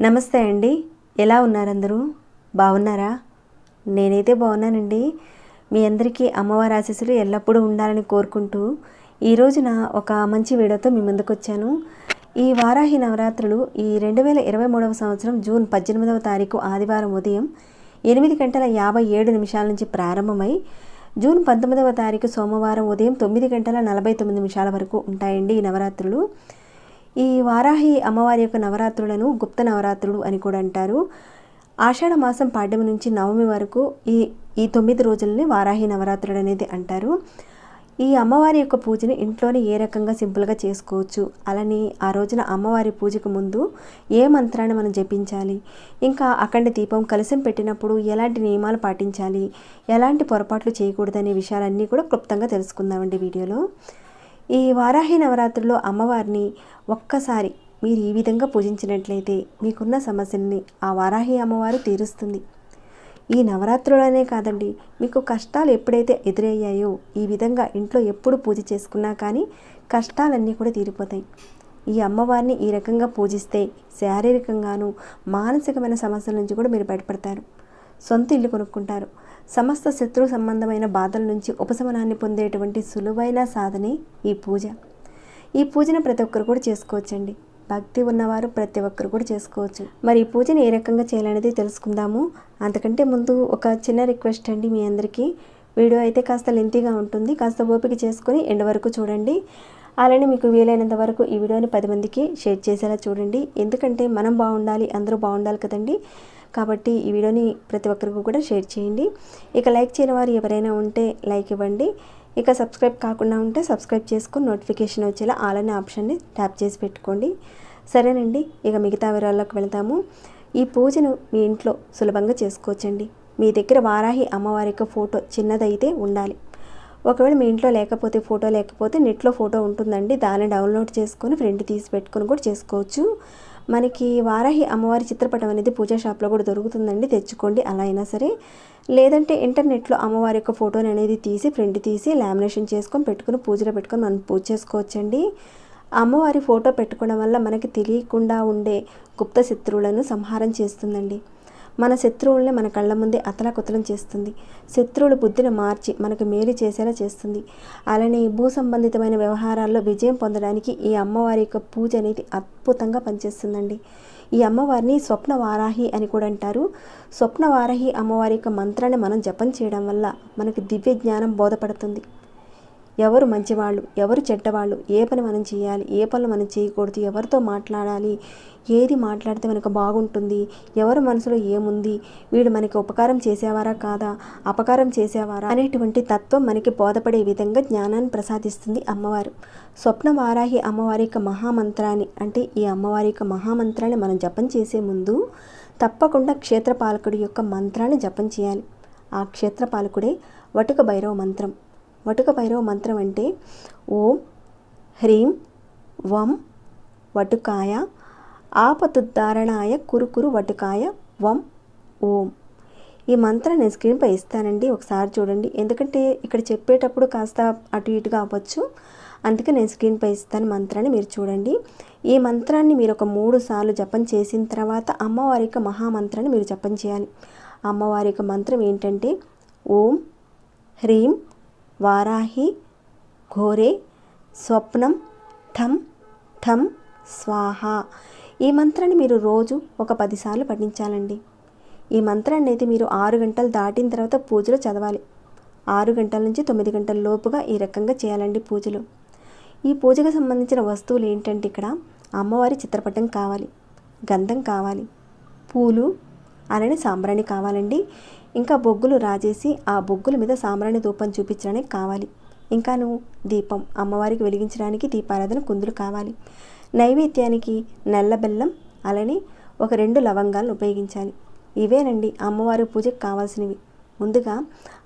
నమస్తే అండి. ఎలా ఉన్నారందరూ? బాగున్నారా? నేనైతే బాగున్నానండి. మీ అందరికీ అమ్మవారి ఆశీస్సులు ఎల్లప్పుడూ ఉండాలని కోరుకుంటూ ఈ రోజున ఒక మంచి వీడియోతో మీ ముందుకు వచ్చాను. ఈ వారాహి నవరాత్రులు ఈ రెండు వేల ఇరవై మూడవ సంవత్సరం జూన్ పద్దెనిమిదవ తారీఖు ఆదివారం ఉదయం ఎనిమిది గంటల యాభై ఏడు నిమిషాల నుంచి ప్రారంభమై జూన్ పంతొమ్మిదవ తారీఖు సోమవారం ఉదయం తొమ్మిది గంటల నలభై తొమ్మిది నిమిషాల వరకు ఉంటాయండి ఈ నవరాత్రులు. ఈ వారాహి అమ్మవారి యొక్క నవరాత్రులను గుప్త నవరాత్రులు అని కూడా అంటారు. ఆషాఢ మాసం పాడ్యమి నుంచి నవమి వరకు ఈ ఈ తొమ్మిది రోజులని వారాహి నవరాత్రులు అనేది అంటారు. ఈ అమ్మవారి యొక్క పూజని ఇంట్లోనే ఏ రకంగా సింపుల్గా చేసుకోవచ్చు? అలానే ఆ రోజున అమ్మవారి పూజకు ముందు ఏ మంత్రాన్ని మనం జపించాలి? ఇంకా అఖండ దీపం కలసం పెట్టినప్పుడు ఎలాంటి నియమాలు పాటించాలి? ఎలాంటి పొరపాట్లు చేయకూడదనే విషయాలన్నీ కూడా క్లుప్తంగా తెలుసుకుందామండి వీడియోలో. ఈ వారాహి నవరాత్రుల్లో అమ్మవారిని ఒక్కసారి మీరు ఈ విధంగా పూజించినట్లయితే మీకున్న సమస్యల్ని ఆ వారాహి అమ్మవారు తీరుస్తుంది. ఈ నవరాత్రులనే కాదండి మీకు కష్టాలు ఎప్పుడైతే ఎదురయ్యాయో ఈ విధంగా ఇంట్లో ఎప్పుడు పూజ చేసుకున్నా కానీ కష్టాలన్నీ కూడా తీరిపోతాయి. ఈ అమ్మవారిని ఈ రకంగా పూజిస్తే శారీరకంగాను మానసికమైన సమస్యల నుంచి కూడా మీరు బయటపడతారు. సొంత ఇల్లు కొనుక్కుంటారు. సమస్త శత్రు సంబంధమైన బాధల నుంచి ఉపశమనాన్ని పొందేటువంటి సులువైన సాధనే ఈ పూజ. ఈ పూజను ప్రతి ఒక్కరు కూడా చేసుకోవచ్చండి. భక్తి ఉన్నవారు ప్రతి ఒక్కరు కూడా చేసుకోవచ్చు. మరి ఈ పూజను ఏ రకంగా చేయాలనేది తెలుసుకుందాము. అంతకంటే ముందు ఒక చిన్న రిక్వెస్ట్ అండి మీ అందరికీ. వీడియో అయితే కాస్త లెంతీగా ఉంటుంది. కాస్త ఓపిక చేసుకొని ఎండ్ వరకు చూడండి. అలానే మీకు వీలైనంత వరకు ఈ వీడియోని పది మందికి షేర్ చేసేలా చూడండి. ఎందుకంటే మనం బాగుండాలి అందరూ బాగుండాలి కదండి. కాబట్టి ఈ వీడియోని ప్రతి ఒక్కరికి కూడా షేర్ చేయండి. ఇక లైక్ చేయని వారు ఎవరైనా ఉంటే లైక్ ఇవ్వండి. ఇక సబ్స్క్రైబ్ కాకుండా ఉంటే సబ్స్క్రైబ్ చేసుకొని నోటిఫికేషన్ వచ్చేలా ఆల్ అనే ఆప్షన్ని ట్యాప్ చేసి పెట్టుకోండి. సరేనండి ఇక మిగతా వివరాల్లోకి వెళ్తాము. ఈ పూజను మీ ఇంట్లో సులభంగా చేసుకోవచ్చండి. మీ దగ్గర వారాహి అమ్మవారి యొక్క ఫోటో చిన్నదైతే ఉండాలి. ఒకవేళ మీ ఇంట్లో లేకపోతే ఫోటో లేకపోతే నెట్లో ఫోటో ఉంటుందండి. దాన్ని డౌన్లోడ్ చేసుకొని ప్రింట్ తీసి పెట్టుకొని కూడా చేసుకోవచ్చు. మనకి వారాహి అమ్మవారి చిత్రపటం అనేది పూజా షాప్లో కూడా దొరుకుతుందండి. తెచ్చుకోండి. అలా అయినా సరే లేదంటే ఇంటర్నెట్లో అమ్మవారి యొక్క ఫోటోని అనేది తీసి ప్రింట్ తీసి లామినేషన్ చేసుకొని పెట్టుకుని పూజలో పెట్టుకొని మనం పూజ చేసుకోవచ్చండి. అమ్మవారి ఫోటో పెట్టుకోవడం వల్ల మనకి తెలియకుండా ఉండే గుప్త శత్రువులను సంహారం చేస్తుందండి. మన శత్రువుల్ని మన కళ్ళ ముందే అతలాకుతలం చేస్తుంది. శత్రువుల బుద్ధిని మార్చి మనకు మేలు చేసేలా చేస్తుంది. అలానే భూ సంబంధితమైన వ్యవహారాల్లో విజయం పొందడానికి ఈ అమ్మవారి యొక్క పూజ అనేది అద్భుతంగా పనిచేస్తుందండి. ఈ అమ్మవారిని స్వప్న వారాహి అని కూడా అంటారు. స్వప్న వారాహి అమ్మవారి యొక్క మంత్రాన్ని మనం జపం చేయడం వల్ల మనకు దివ్య జ్ఞానం బోధపడుతుంది. ఎవరు మంచివాళ్ళు ఎవరు చెడ్డవాళ్ళు ఏ పని మనం చేయాలి ఏ పనులు మనం చేయకూడదు ఎవరితో మాట్లాడాలి ఏది మాట్లాడితే మనకు బాగుంటుంది ఎవరి మనసులో ఏముంది వీడు మనకి ఉపకారం చేసేవారా కాదా అపకారం చేసేవారా అనేటువంటి తత్వం మనకి బోధపడే విధంగా జ్ఞానాన్ని ప్రసాదిస్తుంది అమ్మవారు. స్వప్న వారాహి అమ్మవారి యొక్క మహామంత్రాన్ని అంటే ఈ అమ్మవారి యొక్క మహామంత్రాన్ని మనం జపం చేసే ముందు తప్పకుండా క్షేత్రపాలకుడి యొక్క మంత్రాన్ని జపం చేయాలి. ఆ క్షేత్రపాలకుడే వటుక భైరవ మంత్రం. వటుక భైరవ మంత్రం అంటే ఓం హ్రీం వం వటుకాయ ఆపతుద్ధారణాయ కురుకురు వటుకాయ వం ఓం. ఈ మంత్రం నేను స్క్రీన్పై ఇస్తానండి ఒకసారి చూడండి. ఎందుకంటే ఇక్కడ చెప్పేటప్పుడు కాస్త అటు ఇటుగా అవ్వచ్చు. అందుకే నేను స్క్రీన్పై ఇస్తాను మంత్రాన్ని మీరు చూడండి. ఈ మంత్రాన్ని మీరు ఒక మూడు సార్లు జపం చేసిన తర్వాత అమ్మవారి యొక్క మహామంత్రాన్ని మీరు జపం చేయాలి. అమ్మవారి యొక్క మంత్రం ఏంటంటే ఓం హ్రీం వారాహి ఘోరే స్వప్నం ఠం ఠం స్వాహ. ఈ మంత్రాన్ని మీరు రోజు ఒక పదిసార్లు పఠించాలండి. ఈ మంత్రాన్ని అయితే మీరు ఆరు గంటలు దాటిన తర్వాత పూజలు చదవాలి. ఆరు గంటల నుంచి తొమ్మిది గంటల లోపుగా ఈ రకంగా చేయాలండి పూజలు. ఈ పూజకు సంబంధించిన వస్తువులు ఏంటంటే ఇక్కడ అమ్మవారి చిత్రపటం కావాలి గంధం కావాలి పూలు అలానే సాంబ్రాణి కావాలండి. ఇంకా బొగ్గులు రాజేసి ఆ బొగ్గుల మీద సాంబ్రాణి ధూపం చూపించడానికి కావాలి. ఇంకాను దీపం అమ్మవారికి వెలిగించడానికి దీపారాధన కుందులు కావాలి. నైవేద్యానికి నల్ల బెల్లం అలానే ఒక రెండు లవంగాలను ఉపయోగించాలి. ఇవేనండి అమ్మవారి పూజకు కావాల్సినవి. ముందుగా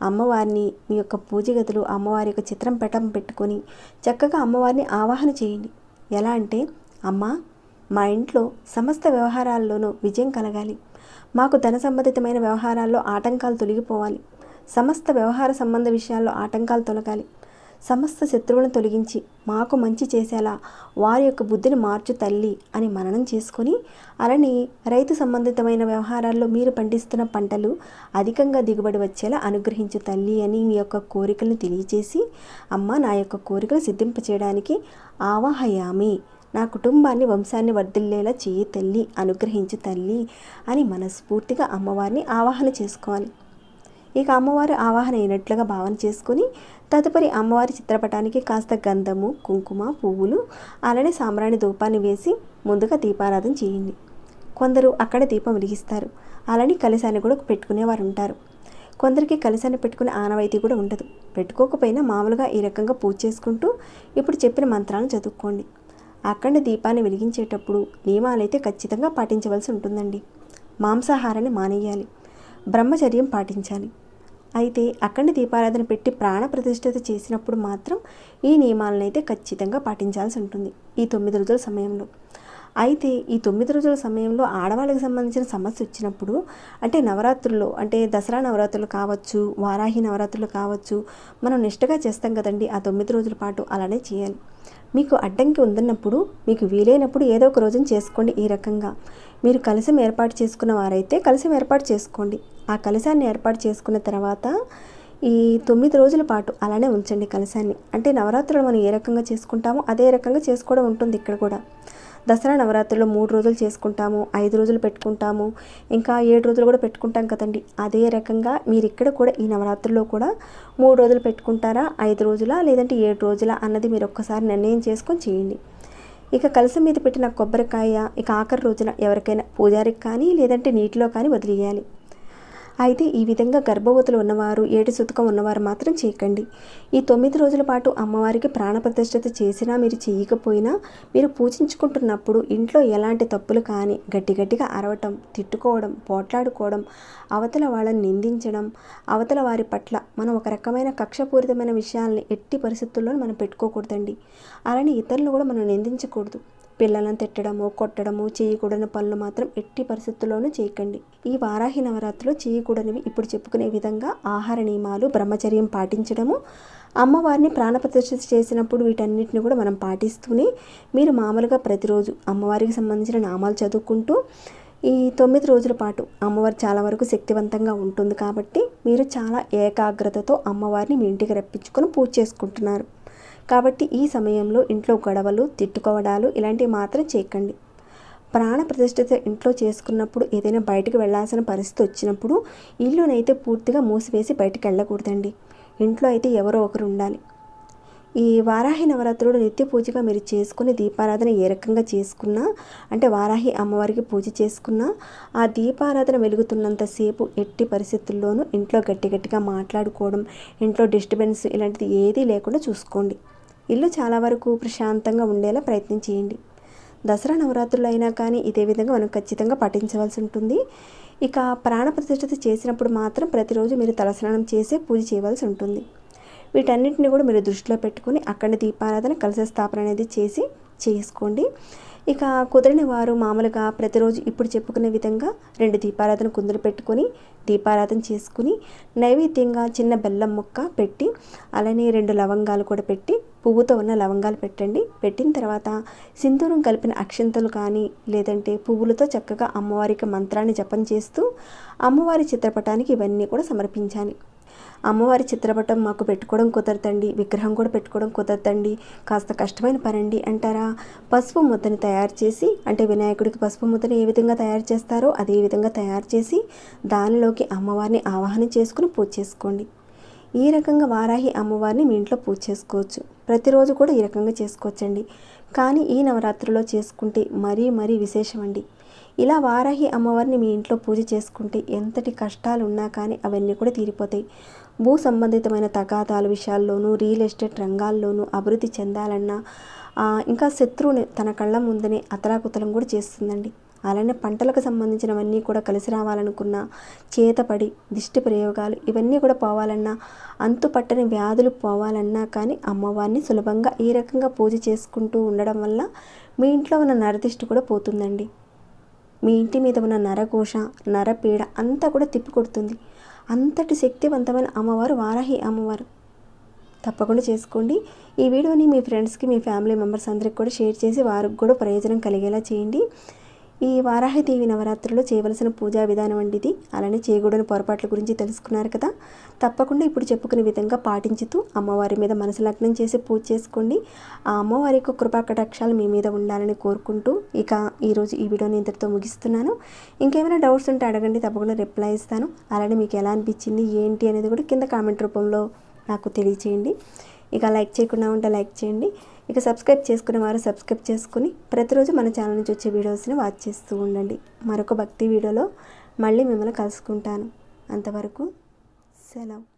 అమ్మవారిని మీ యొక్క పూజ గదులు అమ్మవారి యొక్క చిత్రం పటం పెట్టుకొని చక్కగా అమ్మవారిని ఆవాహన చేయండి. ఎలా అంటే అమ్మ మా ఇంట్లో సమస్త వ్యవహారాల్లోనూ విజయం కలగాలి. మాకు ధన సంబంధితమైన వ్యవహారాల్లో ఆటంకాలు తొలగిపోవాలి. సమస్త వ్యవహార సంబంధ విషయాల్లో ఆటంకాలు తొలగాలి. సమస్త శత్రువులను తొలగించి మాకు మంచి చేసేలా వారి యొక్క బుద్ధిని మార్చు తల్లి అని మననం చేసుకొని అలానే రైతు సంబంధితమైన వ్యవహారాల్లో మీరు పండిస్తున్న పంటలు అధికంగా దిగుబడి వచ్చేలా అనుగ్రహించు తల్లి అని మీ యొక్క కోరికలను తెలియజేసి అమ్మ నా యొక్క కోరికలు సిద్ధింపచేయడానికి ఆవాహయామి. నా కుటుంబాన్ని వంశాన్ని వర్ధిల్లేలా చేయి తల్లి అనుగ్రహించి తల్లి అని మనస్ఫూర్తిగా అమ్మవారిని ఆవాహన చేసుకోవాలి. ఇక అమ్మవారు ఆవాహన అయినట్లుగా భావన చేసుకొని తదుపరి అమ్మవారి చిత్రపటానికి కాస్త గంధము కుంకుమ పువ్వులు అలానే సాంబ్రాణి ధూపాన్ని వేసి ముందుగా దీపారాధన చేయండి. కొందరు అక్కడ దీపం వెలిగిస్తారు. అలానే కలశాన్ని కూడా పెట్టుకునేవారు ఉంటారు. కొందరికి కలశాన్ని పెట్టుకునే ఆనవాయితీ కూడా ఉండదు. పెట్టుకోకపోయినా మామూలుగా ఈ రకంగా పూజ చేసుకుంటూ ఇప్పుడు చెప్పిన మంత్రాలను చదువుకోండి. అక్కడ దీపాన్ని వెలిగించేటప్పుడు నియమాలైతే ఖచ్చితంగా పాటించవలసి ఉంటుందండి. మాంసాహారాన్ని మానేయాలి. బ్రహ్మచర్యం పాటించాలి. అయితే అఖండ దీపారాధన పెట్టి ప్రాణ ప్రతిష్ఠత చేసినప్పుడు మాత్రం ఈ నియమాలను అయితే ఖచ్చితంగా పాటించాల్సి ఉంటుంది ఈ తొమ్మిది రోజుల సమయంలో. అయితే ఈ తొమ్మిది రోజుల సమయంలో ఆడవాళ్ళకి సంబంధించిన సమస్య వచ్చినప్పుడు అంటే నవరాత్రుల్లో అంటే దసరా నవరాత్రులు కావచ్చు వారాహి నవరాత్రులు కావచ్చు మనం నిష్టగా చేస్తాం కదండి ఆ తొమ్మిది రోజుల పాటు అలానే చేయాలి. మీకు అడ్డంకి ఉందన్నప్పుడు మీకు వీలైనప్పుడు ఏదో ఒక రోజున చేసుకోండి ఈ రకంగా. మీరు కలశం ఏర్పాటు చేసుకున్న వారైతే కలశం ఏర్పాటు చేసుకోండి. ఆ కలశాన్ని ఏర్పాటు చేసుకున్న తర్వాత ఈ తొమ్మిది రోజుల పాటు అలానే ఉంచండి కలశాన్ని. అంటే నవరాత్రులు మనం ఏ రకంగా చేసుకుంటామో అదే రకంగా చేసుకోవడం ఉంటుంది ఇక్కడ కూడా. దసరా నవరాత్రులు మూడు రోజులు చేసుకుంటాము ఐదు రోజులు పెట్టుకుంటాము ఇంకా ఏడు రోజులు కూడా పెట్టుకుంటాం కదండి. అదే రకంగా మీరు ఇక్కడ కూడా ఈ నవరాత్రుల్లో కూడా మూడు రోజులు పెట్టుకుంటారా ఐదు రోజులా లేదంటే ఏడు రోజుల అన్నది మీరు ఒక్కసారి నిర్ణయం చేసుకొని చేయండి. ఇక కలసం మీద పెట్టిన కొబ్బరికాయ ఇక ఆఖరి రోజున ఎవరికైనా పూజారికి కానీ లేదంటే నీటిలో కానీ వదిలేయాలి. అయితే ఈ విధంగా గర్భవతులు ఉన్నవారు ఏటి సుతకం ఉన్నవారు మాత్రం చేయకండి. ఈ తొమ్మిది రోజుల పాటు అమ్మవారికి ప్రాణప్రతిష్ఠత చేసినా మీరు చేయకపోయినా మీరు పూజించుకుంటున్నప్పుడు ఇంట్లో ఎలాంటి తప్పులు కానీ గట్టి గట్టిగా అరవటం తిట్టుకోవడం పోట్లాడుకోవడం అవతల వాళ్ళని నిందించడం అవతల వారి పట్ల మనం ఒక రకమైన కక్షపూరితమైన విషయాల్ని ఎట్టి పరిస్థితుల్లో మనం పెట్టుకోకూడదండి. అలానే ఇతరులు కూడా మనం నిందించకూడదు. పిల్లలను తిట్టడము కొట్టడము చేయకూడని పనులు మాత్రం ఎట్టి పరిస్థితుల్లోనూ చేయకండి. ఈ వారాహి నవరాత్రిలో చేయకూడనివి ఇప్పుడు చెప్పుకునే విధంగా ఆహార నియమాలు బ్రహ్మచర్యం పాటించడము అమ్మవారిని ప్రాణప్రతిష్ఠ చేసినప్పుడు వీటన్నిటిని కూడా మనం పాటిస్తూనే మీరు మామూలుగా ప్రతిరోజు అమ్మవారికి సంబంధించిన నామాలు చదువుకుంటూ ఈ తొమ్మిది రోజుల పాటు అమ్మవారు చాలా వరకు శక్తివంతంగా ఉంటుంది కాబట్టి మీరు చాలా ఏకాగ్రతతో అమ్మవారిని మీ ఇంటికి రప్పించుకొని పూజ చేసుకుంటున్నారు. కాబట్టి ఈ సమయంలో ఇంట్లో గొడవలు తిట్టుకోవడాలు ఇలాంటివి మాత్రం చేయకండి. ప్రాణ ప్రతిష్ఠిత ఇంట్లో చేసుకున్నప్పుడు ఏదైనా బయటకు వెళ్ళాల్సిన పరిస్థితి వచ్చినప్పుడు ఇల్లునైతే పూర్తిగా మూసివేసి బయటకు వెళ్ళకూడదండి. ఇంట్లో అయితే ఎవరో ఒకరు ఉండాలి. ఈ వారాహి నవరాత్రులు నిత్య పూజగా మీరు చేసుకుని దీపారాధన ఏ రకంగా చేసుకున్నా అంటే వారాహి అమ్మవారికి పూజ చేసుకున్నా ఆ దీపారాధన వెలుగుతున్నంతసేపు ఎట్టి పరిస్థితుల్లోనూ ఇంట్లో గట్టి గట్టిగా మాట్లాడుకోవడం ఇంట్లో డిస్టర్బెన్స్ ఇలాంటిది ఏదీ లేకుండా చూసుకోండి. ఇల్లు చాలా వరకు ప్రశాంతంగా ఉండేలా ప్రయత్నం చేయండి. దసరా నవరాత్రులు అయినా కానీ ఇదే విధంగా మనం ఖచ్చితంగా పాటించవలసి ఉంటుంది. ఇక ప్రాణ ప్రతిష్ఠత చేసినప్పుడు మాత్రం ప్రతిరోజు మీరు తలస్నానం చేసే పూజ చేయవలసి ఉంటుంది. వీటన్నిటిని కూడా మీరు దృష్టిలో పెట్టుకొని అక్కడ దీపారాధన కలశ స్థాపన అనేది చేసి చేసుకోండి. ఇక కుదిరిన వారు మామూలుగా ప్రతిరోజు ఇప్పుడు చెప్పుకునే విధంగా రెండు దీపారాధన కుందులు పెట్టుకొని దీపారాధన చేసుకుని నైవేద్యంగా చిన్న బెల్లం ముక్క పెట్టి అలానే రెండు లవంగాలు కూడా పెట్టి పువ్వుతో ఉన్న లవంగాలు పెట్టండి. పెట్టిన తర్వాత సింధూరం కలిపిన అక్షంతలు కానీ లేదంటే పువ్వులతో చక్కగా అమ్మవారికి మంత్రాన్ని జపం చేస్తూ అమ్మవారి చిత్రపటానికి ఇవన్నీ కూడా సమర్పించాలి. అమ్మవారి చిత్రపటం మాకు పెట్టుకోవడం కుదరదండి విగ్రహం కూడా పెట్టుకోవడం కుదరదండి. కాస్త కష్టమైన పనండి అంటారా? పసుపు ముద్దని తయారు చేసి అంటే వినాయకుడికి పసుపు ముద్దని ఏ విధంగా తయారు చేస్తారో అదే విధంగా తయారు చేసి దానిలోకి అమ్మవారిని ఆవాహన చేసుకుని పూజ చేసుకోండి. ఈ రకంగా వారాహి అమ్మవారిని మీ ఇంట్లో పూజ చేసుకోవచ్చు. ప్రతిరోజు కూడా ఈ రకంగా చేసుకోవచ్చండి. కానీ ఈ నవరాత్రిలో చేసుకుంటే మరీ మరీ విశేషం అండి ఇలా వారాహి అమ్మవారిని మీ ఇంట్లో పూజ చేసుకుంటే ఎంతటి కష్టాలు ఉన్నా కానీ అవన్నీ కూడా తీరిపోతాయి. భూ సంబంధితమైన తగాదాల విషయాల్లోనూ రియల్ ఎస్టేట్ రంగాల్లోనూ అభివృద్ధి చెందాలన్నా ఇంకా శత్రువుని తన కళ్ళ ముందనే అతలాకుతలం కూడా చేస్తుందండి. అలానే పంటలకు సంబంధించినవన్నీ కూడా కలిసి రావాలనుకున్న చేతపడి దిష్టి ప్రయోగాలు ఇవన్నీ కూడా పోవాలన్నా అంతు పట్టని వ్యాధులు పోవాలన్నా కానీ అమ్మవారిని సులభంగా ఈ రకంగా పూజ చేసుకుంటూ ఉండడం వల్ల మీ ఇంట్లో ఉన్న నరదిష్టి కూడా పోతుందండి. మీ ఇంటి మీద ఉన్న నరఘోష నరపీడ అంతా కూడా తిప్పికొడుతుంది అంతటి శక్తివంతమైన అమ్మవారు వారాహి అమ్మవారు. తప్పకుండా చేసుకోండి. ఈ వీడియోని మీ ఫ్రెండ్స్కి మీ ఫ్యామిలీ మెంబర్స్ అందరికి కూడా షేర్ చేసి వారికి కూడా ప్రయోజనం కలిగేలా చేయండి. ఈ వారాహిదేవి నవరాత్రులు చేయవలసిన పూజా విధానం అండి ఇది అలానే చేయకూడని పొరపాట్ల గురించి తెలుసుకున్నారు కదా. తప్పకుండా ఇప్పుడు చెప్పుకునే విధంగా పాటించుతూ అమ్మవారి మీద మనసు లగ్నం చేసి పూజ చేసుకోండి. ఆ అమ్మవారి యొక్క కృపా కటాక్షాలు మీ మీద ఉండాలని కోరుకుంటూ ఇక ఈరోజు ఈ వీడియోని ఇంతటితో ముగిస్తున్నాను. ఇంకేమైనా డౌట్స్ ఉంటే అడగండి తప్పకుండా రిప్లై ఇస్తాను. అలానే మీకు ఎలా అనిపించింది ఏంటి అనేది కూడా కింద కామెంట్ రూపంలో నాకు తెలియచేయండి. ఇక లైక్ చేయకుండా ఉంటే లైక్ చేయండి. ఇక సబ్స్క్రైబ్ చేసుకునే వారు సబ్స్క్రైబ్ చేసుకుని ప్రతిరోజు మన ఛానల్ నుంచి వచ్చే వీడియోస్ని వాచ్ చేస్తూ ఉండండి. మరొక భక్తి వీడియోలో మళ్ళీ మిమ్మల్ని కలుసుకుంటాను. అంతవరకు సెలవు.